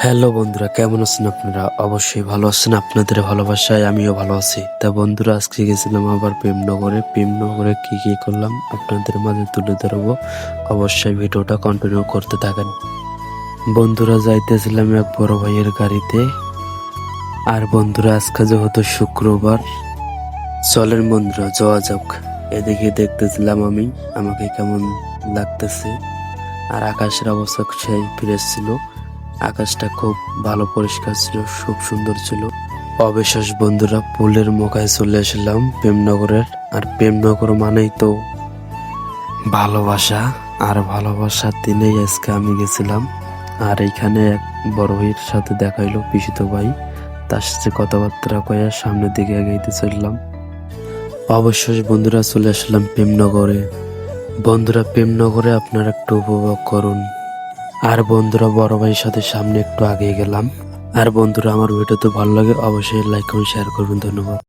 Hello বন্ধুরা, কেমন আছেন আপনারা? অবশ্যই ভালো আছেন, আপনাদের ভালোবাসায় আমিও ভালো আছি। তা বন্ধুরা, আজকে গেছিলাম আবার প্রেমনগরে। প্রেমনগরে কি কি করলাম আপনাদের মাঝে তুলে ধরবো। অবশ্যই ভিডিওটা কন্টিনিউ করতে থাকেন। বন্ধুরা, যাইতেছিলাম এক বড় ভাইয়ের গাড়িতে। আর বন্ধুরা, আজকে যেহেতু শুক্রবার, চলেন বন্ধুরা, যাওয়া যাক। এদিকে দেখতেছিলাম আমি, আমাকে কেমন লাগতেছে। আর আকাশের অবস্থা সেই ফ্রেশ ছিল। আকাশটা খুব ভালো পরিষ্কার ছিল, খুব সুন্দর ছিল। অবিশ্বাস বন্ধুরা, পুলের মোকায় চলে আসলাম প্রেমনগরের। আর প্রেমনগর মানেই তো ভালোবাসা, আর ভালোবাসার দিনেই আজকে আমি গেছিলাম। আর এইখানে এক বড় ভাইয়ের সাথে দেখাইলো পিসিত ভাই। তার সাথে কথাবার্তা কয়ে সামনের দিকে এগিয়ে চললাম। অবশ্যই বন্ধুরা, চলে আসলাম প্রেমনগরে। বন্ধুরা, প্রেমনগরে আপনারা একটু উপভোগ করুন। আর বন্ধুরা, বড় ভাইয়ের সাথে সামনে একটু আগে গেলাম। আর বন্ধুরা, আমার ভিডিও তো ভালো লাগে, অবশ্যই লাইক করুন শেয়ার করবেন। ধন্যবাদ।